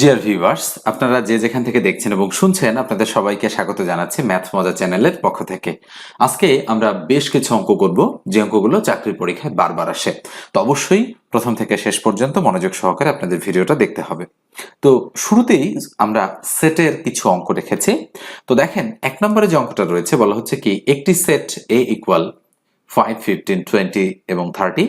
Dear viewers আপনারা যে যেখান থেকে দেখছেন এবং শুনছেন, আপনাদের সবাইকে স্বাগত জানাচ্ছি ম্যাথ মজা চ্যানেলের পক্ষ থেকে। আজকে আমরা বেশ কিছু অঙ্ক করব, যে অঙ্কগুলো চাকরির পরীক্ষায় বারবার আসে। তো অবশ্যই প্রথম থেকে শেষ পর্যন্ত মনোযোগ সহকারে আপনাদের ভিডিওটা দেখতে হবে। তো শুরুতেই আমরা সেটের কিছু অঙ্ক রেখেছি তো দেখেন, এক নম্বরে যে অঙ্কটা রয়েছে, বলা হচ্ছে কি, একটি set A equal five fifteen twenty এবং থার্টি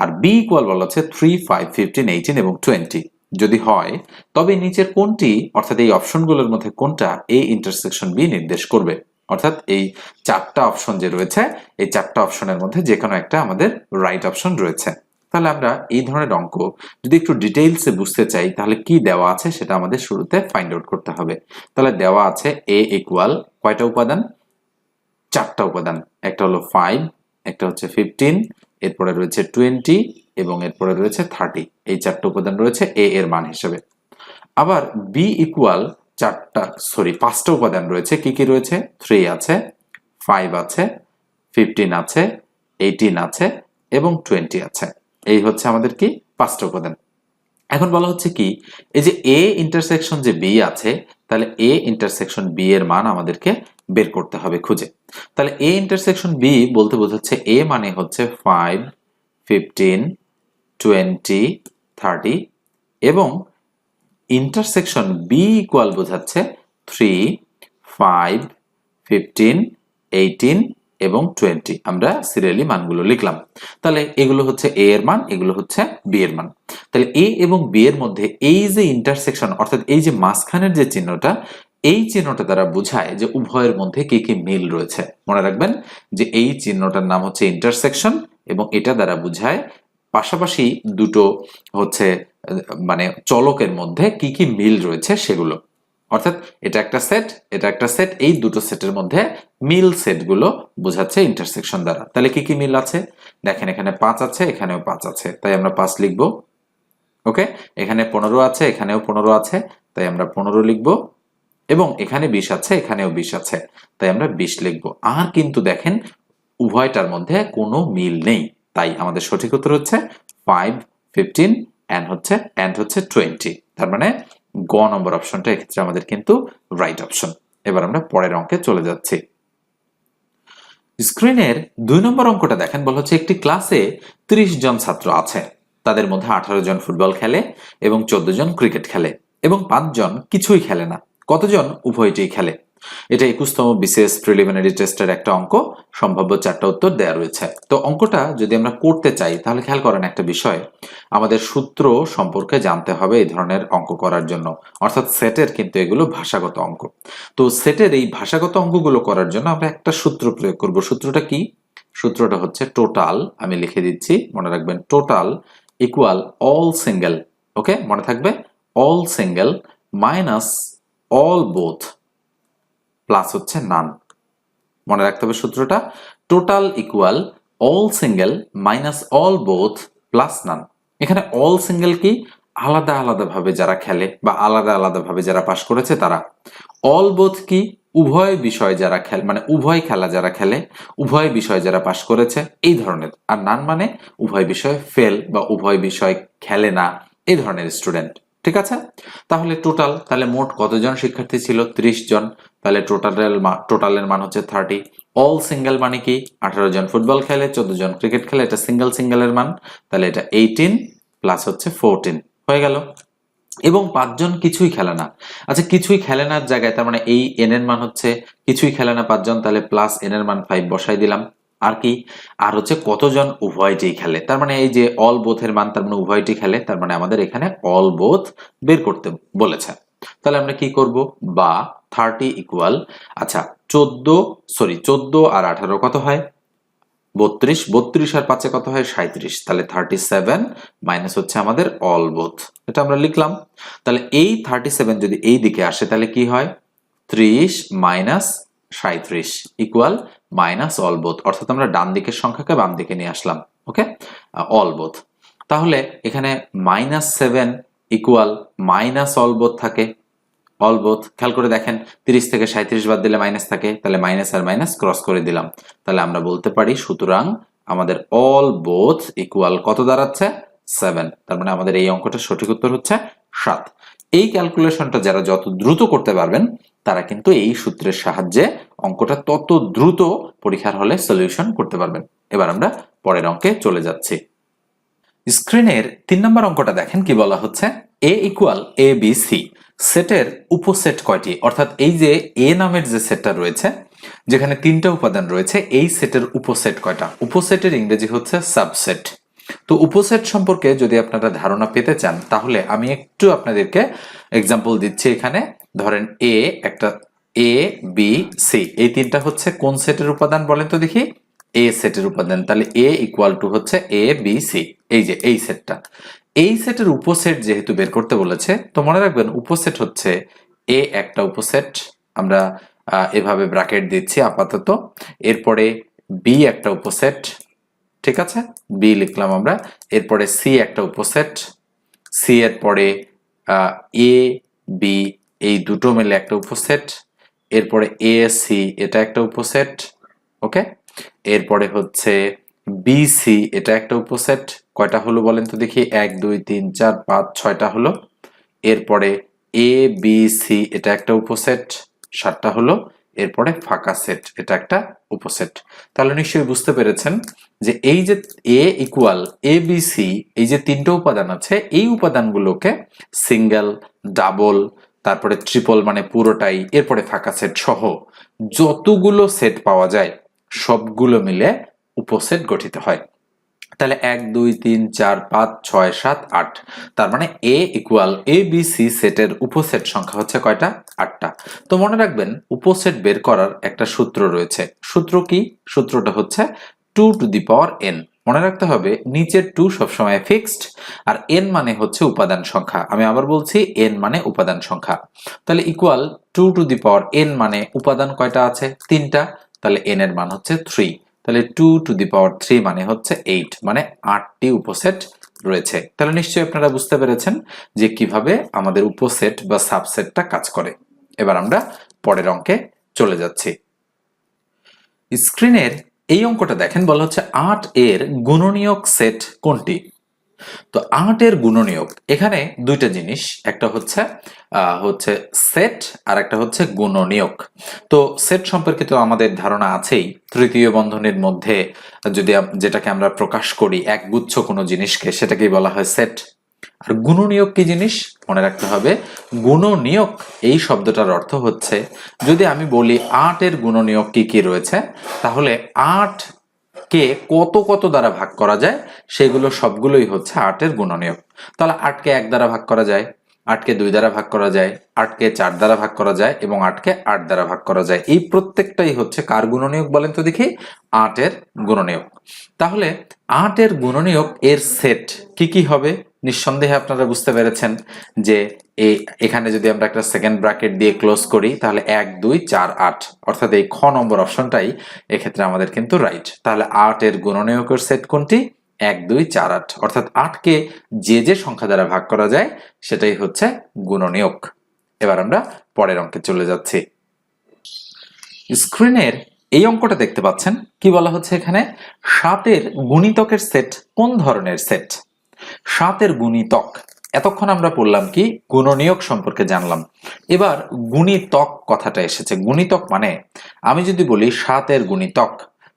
আর বি ইকুয়াল বলা হচ্ছে থ্রি ফাইভ ফিফটিন এইটিন এবং টোয়েন্টি যদি হয়, তবে নিচের কোনটি, অর্থাৎ এই অপশনগুলোর মধ্যে কোনটা এ ইন্টারসেকশন বি নির্দেশ করবে? অর্থাৎ এই চারটা অপশন যে রয়েছে, এই চারটা অপশনের মধ্যে যে কোনো একটা আমাদের রাইট অপশন রয়েছে। তাহলে আমরা এই ধরনের অঙ্ক যদি একটু ডিটেইলসে বুঝতে চাই, তাহলে কি দেওয়া আছে সেটা আমাদের শুরুতে ফাইন্ড আউট করতে হবে। তাহলে দেওয়া আছে এ ইকুয়াল কয়টা উপাদান? চারটা উপাদান। একটা হলো ফাইভ একটা হচ্ছে ফিফটিন এরপরে রয়েছে টোয়েন্টি এবং এরপরে রয়েছে থার্টি এই চারটা উপাদান রয়েছে এ এর মান হিসেবে। আবার বি ইকুয়াল চারটা সরি পাঁচটা উপাদান রয়েছে। কি কি রয়েছে? থ্রি আছে ফাইভ আছে ফিফটিন আছে এইটিন আছে এবং টোয়েন্টি আছে। এই হচ্ছে আমাদের কি? পাঁচটা উপাদান। এখন বলা হচ্ছে কি? এই যে এ ইন্টারসেকশন যে বি আছে, তাহলে এ ইন্টারসেকশন বি এর মান আমাদেরকে বের করতে হবে খুঁজে। তাহলে এ ইন্টারসেকশন বি বলতে বোঝাচ্ছে এ মানে হচ্ছে ফাইভ ফিফটিন টোয়েন্টি থার্টি এবং ইন্টারসেকশন বি ইকুয়াল বোঝাচ্ছে থ্রি ফাইভ ফিফটিন এইটিন এবং টোয়েন্টি আমরা সিরিয়ালি মানগুলো লিখলাম। তাহলে এগুলো হচ্ছে এ এর মান, এগুলো হচ্ছে বি এর মান। তাহলে এ এবং বি এর মধ্যে এই যে ইন্টারসেকশন অর্থাৎ এই যে মাঝখানের যে চিহ্নটা, এই চিহ্নটা দ্বারা বোঝায় যে উভয়ের মধ্যে কি কি মিল রয়েছে। মনে রাখবেন যে এই চিহ্নটার নাম হচ্ছে ইন্টারসেকশন এবং এটা দ্বারা বোঝায় পাশাপাশি দুটো হচ্ছে মানে চলকের মধ্যে কি কি মিল রয়েছে সেগুলো। অর্থাৎ এটা একটা সেট, এটা একটা সেট, এই দুটো সেটের মধ্যে মিল সেটগুলো বোঝাচ্ছে ইন্টারসেকশন দ্বারা। তাহলে কি কি মিল আছে? দেখেন, এখানে পাঁচ আছে, এখানেও পাঁচ আছে, তাই আমরা পাঁচ লিখব। ওকে? এখানে পনেরো আছে, এখানেও পনেরো আছে, তাই আমরা পনেরো লিখব। এবং এখানে বিশ আছে, এখানেও বিশ আছে, তাই আমরা বিশ লিখব। আর কিন্তু দেখেন, উভয়টার মধ্যে কোনো মিল নেই। তাই আমাদের সঠিক উত্তর হচ্ছে ফাইভ ফিফটিন অ্যান্ড হচ্ছে অ্যান্ড হচ্ছে টোয়েন্টি তার মানে গ নম্বর অপশনটা এক্ষেত্রে আমাদের কিন্তু রাইট অপশন এবার আমরা পরের অঙ্কে চলে যাচ্ছি। স্ক্রিনের দুই নম্বর অঙ্কটা দেখেন, বলা হচ্ছে একটি ক্লাসে ত্রিশ জন ছাত্র আছে। তাদের মধ্যে আঠারো জন ফুটবল খেলে এবং চোদ্দ জন ক্রিকেট খেলে এবং পাঁচজন কিছুই খেলে না। কতজন উভয়টি খেলে? এটা একুশতম বিসিএস প্রিলিমিনারি টেস্টের একটা অঙ্ক, সম্ভাব্য চারটা উত্তর দেওয়া রয়েছে। তো অঙ্কটা যদি আমরা করতে চাই, তাহলে খেয়াল করেন একটা বিষয়, আমাদের সূত্র সম্পর্কে জানতে হবে এই ধরনের অঙ্ক করার জন্য। অর্থাৎ সেটের কিন্তু এগুলো ভাষাগত অঙ্ক। তো সেটের এই ভাষাগত অঙ্কগুলো করার জন্য আমরা একটা সূত্র প্রয়োগ করব। সূত্রটা কি? সূত্রটা হচ্ছে টোটাল আমি লিখে দিচ্ছি, মনে রাখবেন total equal all single okay মনে থাকবে all single minus all both plus হচ্ছে নান মনে রাখতে হবে সূত্রটা। Total equal all single minus all both plus none এখানে অল সিঙ্গেল কি? আলাদা আলাদা ভাবে যারা খেলে বা আলাদা আলাদা ভাবে যারা পাশ করেছে তারা। অল বোথ কি? উভয় বিষয় যারা খেলে মানে উভয় খেলা যারা খেলে, উভয় বিষয় যারা পাশ করেছে, এই ধরনের। আর নান মানে উভয় বিষয় ফেল বা উভয় বিষয় খেলে না, এই ধরনের স্টুডেন্ট ঠিক আছে? তাহলে টোটাল তাহলে মোট কতজন শিক্ষার্থী ছিল? ত্রিশ জন। তাহলে টোটালের টোটালের মান হচ্ছে থার্টি অল সিঙ্গেল মানে কি? আঠারো জন ফুটবল খেলে, চোদ্দ জন ক্রিকেট খেলে, এটা সিঙ্গেল সিঙ্গেলের মান। তাহলে এটা এইটিন প্লাস হচ্ছে ফোরটিন হয়ে গেল। এবং পাঁচজন কিছুই খেলে না। আচ্ছা কিছুই খেলে না জায়গায়, তার মানে এই এন এর মান হচ্ছে, কিছুই খেলে না পাঁচজন, তাহলে প্লাস এন এর মান ফাইভ বসাই দিলাম। আর কি? আর হচ্ছে কতজন উভয়টি খেলে? তার মানে এই যে অল বোথের মান, তার মানে উভয়টি খেলে, তার মানে আমাদের এখানে অল বোথ বের করতে বলেছে। তাহলে আমরা কি করব? বা থার্টি ইকুয়াল আচ্ছা চোদ্দ সরি চোদ্দ আর আঠারো কত হয়? বত্রিশ বত্রিশ আর পাঁচে কত হয়? সাঁত্রিশ তাহলে থার্টি সেভেন মাইনাস হচ্ছে আমাদের অল বোথ এটা আমরা লিখলাম। তাহলে এই থার্টি সেভেন যদি এই দিকে আসে, তাহলে কি হয়? ত্রিশ মাইনাস সাঁত্রিশ ইকুয়াল মাইনাস অল বোথ অর্থাৎ আমরা ডান দিকের সংখ্যাকে বাম দিকে নিয়ে আসলাম ওকে অল বোথ তাহলে এখানে minus seven equal minus all both থাকে। অল বোথ খেয়াল করে দেখেন, তিরিশ থেকে সাঁত্রিশ বাদ দিলে মাইনাস থাকে, তাহলে মাইনাস আর মাইনাস ক্রস করে দিলাম। তাহলে আমরা বলতে পারি, সুতরাং আমাদের অল বোথ ইকুয়াল কত দাঁড়াচ্ছে? সেভেন তার মানে আমাদের এই অঙ্কটার সঠিক উত্তর হচ্ছে সাত। এই ক্যালকুলেশনটা যারা যত দ্রুত করতে পারবেন, তারা কিন্তু এই সূত্রের সাহায্যে অঙ্কটা তত দ্রুত পরীক্ষার হলে সলিউশন করতে পারবেন। এবার আমরা পরের অঙ্কে চলে যাচ্ছি। স্ক্রিনের তিন নম্বর অঙ্কটা দেখেন কি বলা হচ্ছে? A equal A B C সেটের উপসেট কয়টি? অর্থাৎ এই যে এ নামের যে সেটটা রয়েছে, যেখানে তিনটা উপাদান রয়েছে, এই সেটের উপসেট কয়টা? উপসেটের ইংরেজি হচ্ছে সাবসেট তো উপসেট সম্পর্কে যদি আপনারা ধারণা পেতে চান, তাহলে আমি একটু আপনাদেরকে এক্সাম্পল দিচ্ছি এখানে। ধরেন এ একটা এ বি সি এই তিনটা হচ্ছে কোন সেটের উপাদান বলেন তো দেখি? এ সেটের উপাদান। তাহলে এ ইকুয়াল টু হচ্ছে এ বি সি এই যে, এই সেটটা। এই সেটের উপসেট যেহেতু বের করতে বলেছে, তো মনে রাখবেন উপসেট হচ্ছে এ একটা উপসেট। আমরা এভাবে ব্র্যাকেট দিচ্ছি আপাতত। এরপরে বি একটা উপসেট। ঠিক আছে? বি লিখলাম আমরা। এরপরে সি একটা উপসেট। সি এর পরে এ বি এই দুটো মিলে একটা উপসেট। এরপরে এ সি এটা একটা উপসেট। ওকে? এরপরে হচ্ছে বিসি এটা একটা উপসেট। কয়টা হলো বলেন তো দেখি? এক, দুই, তিন, চার, পাঁচ, ছয়টা হলো। এরপরে এ বি সি এটা একটা উপসেট। সাতটা হলো। এরপরে ফাঁকা সেট এটা একটা উপসেট তাহলে নিশ্চয়ই বুঝতে পেরেছেন যে এই যে A equal A B C এই যে তিনটা উপাদান আছে, এই উপাদানগুলোকে সিঙ্গেল ডাবল তারপরে ট্রিপল মানে পুরোটাই, এরপরে ফাঁকা সেট সহ যতগুলো সেট পাওয়া যায়, সবগুলো মিলে উপসেট গঠিত হয়। তাহলে এক, দুই, তিন, চার, পাঁচ, ছয়, সাত, আট। তার মানে A equal A, B, C সেটের উপসেট সংখ্যা হচ্ছে কয়টা? আটটা। তো মনে রাখবেন, উপসেট বের করার একটা সূত্র রয়েছে। সূত্র কি? সূত্রটা হচ্ছে two to the power n মনে রাখতে হবে, নিচের টু সবসময় ফিক্সড আর এন মানে হচ্ছে উপাদান সংখ্যা। আমি আবার বলছি এন মানে উপাদান সংখ্যা। তাহলে equal two to the power n মানে উপাদান কয়টা আছে? তিনটা। তাহলে এন এর মান হচ্ছে থ্রি তাহলে two to the power three মানে হচ্ছে এইট মানে আটটি উপসেট রয়েছে। তাহলে নিশ্চয়ই আপনারা বুঝতে পেরেছেন যে কীভাবে আমাদের উপসেট বা সাবসেটটা কাজ করে। এবার আমরা পরের অঙ্কে চলে যাচ্ছি। স্ক্রিনের এই অঙ্কটা দেখেন, বলা হচ্ছে আট এর গুণনীয়ক সেট কোনটি? তো আট এর গুণনীয়ক, এখানে দুইটা জিনিস, একটা হচ্ছে হচ্ছে সেট আর একটা হচ্ছে গুণনীয়ক। তো সেট সম্পর্কে তো আমাদের ধারণা আছেই, তৃতীয় বন্ধনের মধ্যে যদি যেটাকে আমরা প্রকাশ করি, একগুচ্ছ কোনো জিনিসকে, সেটাকেই বলা হয় সেট। আর গুণনীয়ক কি জিনিস? মনে রাখতে হবে, গুণনীয়ক, এই শব্দটার অর্থ হচ্ছে, যদি আমি বলি আটের গুণনীয়ক কি কি রয়েছে, তাহলে আট কে কত কত দ্বারা ভাগ করা যায়, সেগুলো সবগুলোই হচ্ছে আটের গুণনীয়ক। তাহলে আটকে এক দ্বারা ভাগ করা যায়, আটকে দুই দ্বারা ভাগ করা যায়, আটকে চার দ্বারা ভাগ করা যায় এবং আটকে আট দ্বারা ভাগ করা যায়। এই প্রত্যেকটাই হচ্ছে কার গুণনীয়ক বলেন তো দেখি? আটের গুণনীয়ক। তাহলে আটের গুণনীয়ক এর সেট কি কি হবে? নিঃসন্দেহে আপনারা বুঝতে পেরেছেন যে এখানে যদি আমরা একটা সেকেন্ড ব্র্যাকেট দিয়ে ক্লোজ করি, তাহলে এক, দুই, চার, আট, অর্থাৎ এই খ নম্বর অপশনটাই এক্ষেত্রে আমাদের কিন্তু রাইট তাহলে আট এর গুণনীয়কের সেট কোনটি? এক, দুই, চার, আট, অর্থাৎ আটকে যে যে সংখ্যা দ্বারা ভাগ করা যায়, সেটাই হচ্ছে গুণনীয়ক। এবার আমরা পরের অঙ্কে চলে যাচ্ছি। স্ক্রিনের এই অঙ্কটা দেখতে পাচ্ছেন? কি বলা হচ্ছে এখানে? সাতের গুণিতকের সেট কোন ধরনের সেট সাতের গুণিতক। এতক্ষণ আমরা পড়লাম কি? গুণনীয়ক সম্পর্কে জানলাম। এবার গুণিতক কথাটা এসেছে। গুণিতক মানে আমি যদি বলি সাতের গুণিতক,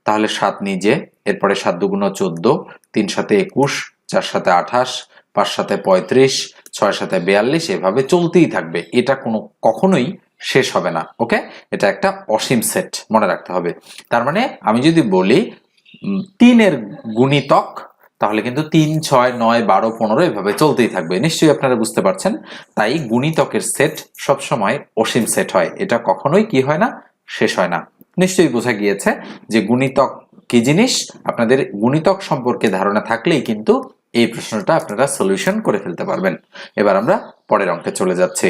তাহলে সাত নিজে, এরপরে সাত দুগুণ চোদ্দ, তিন সাথে একুশ, চার সাথে আঠাশ, পাঁচ সাথে পঁয়ত্রিশ, ছয় সাথে বিয়াল্লিশ, এভাবে চলতেই থাকবে। এটা কোনো কখনোই শেষ হবে না, ওকে? এটা একটা অসীম সেট মনে রাখতে হবে। তার মানে আমি যদি বলি তিনের গুণিতক তাহলে কিন্তু তিন, ছয়, নয়, বারো, পনেরো এভাবে চলতেই থাকবে। নিশ্চয়ই আপনারা বুঝতে পারছেন। তাই গুণিতকের সেট সবসময় অসীম সেট হয়। এটা কখনোই কি হয় না? শেষ হয় না। নিশ্চয়ই বোঝা গিয়েছে যে গুণিতক কি জিনিস? আপনাদের গুণিতক সম্পর্কে ধারণা থাকলেই কিন্তু এই প্রশ্নটা আপনারা সলিউশন করে ফেলতে পারবেন। এবার আমরা পরের অঙ্কে চলে যাচ্ছি।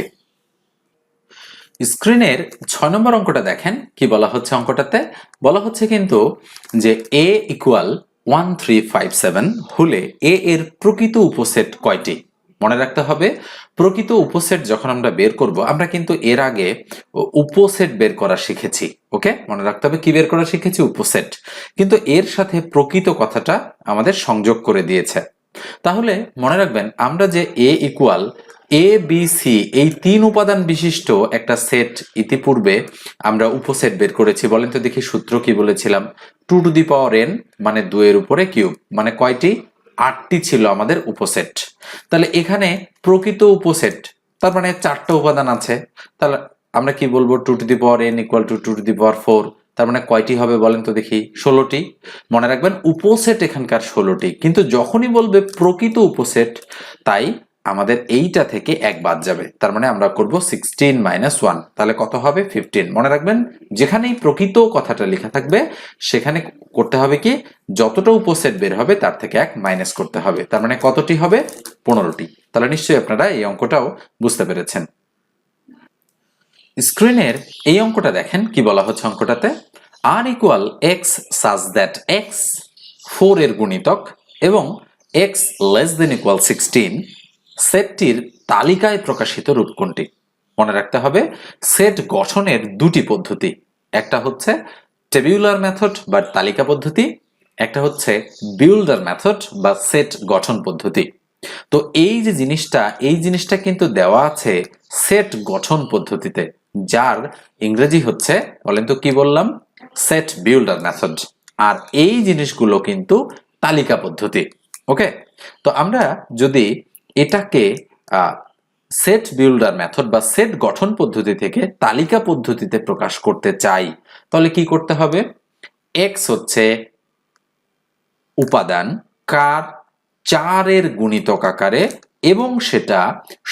স্ক্রিনের ছয় নম্বর অঙ্কটা দেখেন। কি বলা হচ্ছে অঙ্কটাতে? বলা হচ্ছে কিন্তু যে A equal one three five seven হলে এ এর প্রকৃত উপসেট কয়টি? মনে রাখতে হবে, প্রকৃত উপসেট যখন আমরা বের করব, আমরা কিন্তু এর আগে উপসেট বের করা শিখেছি, ওকে? মনে রাখতে হবে কি বের করা শিখেছি? উপসেট। কিন্তু এর সাথে প্রকৃত কথাটা আমাদের সংযোগ করে দিয়েছে। তাহলে মনে রাখবেন, আমরা যে A equal A B C এই তিন উপাদান বিশিষ্ট একটা সেট ইতিপূর্বে আমরা উপসেট বের করেছি। বলেন তো দেখি সূত্র কি বলেছিলাম? Two to the power n মানে দুয়ের উপরে কিউব মানে কয়টি? আটটি ছিল আমাদের উপসেট। তাহলে এখানে প্রকৃত উপসেট, তার মানে চারটা উপাদান আছে। তাহলে আমরা কি বলব? Two to the power n equal to two to the power four তার মানে কয়টি হবে বলেন তো দেখি, ষোলোটি। মনে রাখবেন, উপসেট এখানকার ষোলোটি। কিন্তু যখনই বলবে প্রকৃত উপসেট, তাই আমাদের এইটা থেকে এক বাদ যাবে। তার মানে আমরা করব সিক্সটিন মাইনাস ওয়ান তাহলে কত হবে? ফিফটিন মনে রাখবেন, যেখানেই প্রকৃত কথাটা লেখা থাকবে, সেখানে করতে হবে কি, যতটা উপসেট বের হবে, তার থেকে এক মাইনাস করতে হবে। তার মানে কতটি হবে? পনেরোটি। তাহলে নিশ্চয়ই আপনারা এই অঙ্কটাও বুঝতে পেরেছেন। স্ক্রিনের এই অঙ্কটা দেখেন কি বলা হচ্ছে অঙ্কটাতে? R equal x such that x four এর গুণিতক এবং x less than equal sixteen সেটটির তালিকায় প্রকাশিত রূপ কোনটি? মনে রাখতে হবে, সেট গঠনের দুটি পদ্ধতি। একটা হচ্ছে টেবিউলার মেথড বা তালিকা পদ্ধতি, একটা হচ্ছে বিল্ডার মেথড বা সেট গঠন পদ্ধতি। তো এই যে জিনিসটা, এই জিনিসটা কিন্তু দেওয়া আছে সেট গঠন পদ্ধতিতে। যার ইংরেজি হচ্ছে, বলেন তো কি বললাম? Set builder method. আর এই জিনিসগুলো কিন্তু তালিকা পদ্ধতি, ওকে? তো আমরা যদি এটাকে সেট বিল্ডার মেথড বা সেট গঠন পদ্ধতি থেকে তালিকা পদ্ধতিতে প্রকাশ করতে চাই, তাহলে কি করতে হবে? এক্স হচ্ছে উপাদান, কার চারের গুণিতক আকারে এবং সেটা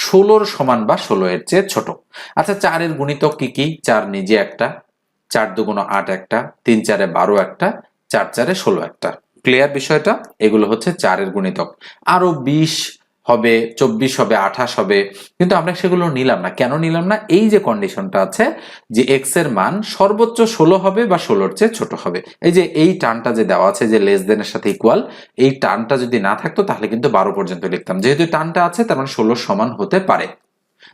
ষোলোর সমান বা ষোলো এর চেয়ে ছোট। আচ্ছা চারের গুণিতক কি কি? চার নিজে একটা, চার দুগুণ আট একটা, তিন চারে বারো একটা, চার চারে ষোলো একটা। ক্লিয়ার বিষয়টা? এগুলো হচ্ছে চারের গুণিতক। আরও বিশ হবে, চব্বিশ হবে, আঠাশ হবে। কিন্তু আমরা সেগুলো নিলাম না। কেন নিলাম না? এই যে কন্ডিশনটা আছে যে এক্সের মান সর্বোচ্চ ষোলো হবে বা ষোলোর চেয়ে ছোট হবে। এই যে এই টানটা যে দেওয়া আছে যে লেস দেনের সাথে ইকুয়াল এই টানটা যদি না থাকতো তাহলে কিন্তু বারো পর্যন্ত লিখতাম। যেহেতু টানটা আছে তার মানে ষোলোর সমান হতে পারে।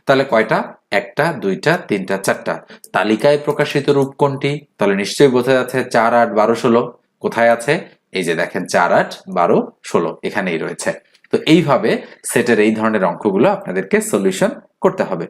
তাহলে কয়টা? একটা, দুইটা, তিনটা, চারটা। তালিকায় প্রকাশিত রূপ কোনটি? তাহলে নিশ্চয়ই বোঝা যাচ্ছে চার, আট, বারো, ষোলো। কোথায় আছে? এই যে দেখেন, চার, আট, বারো, ষোলো। এখানেই রয়েছে। তো এইভাবে সেটের এই ধরনের অঙ্কগুলো আপনাদেরকে সলিউশন করতে হবে।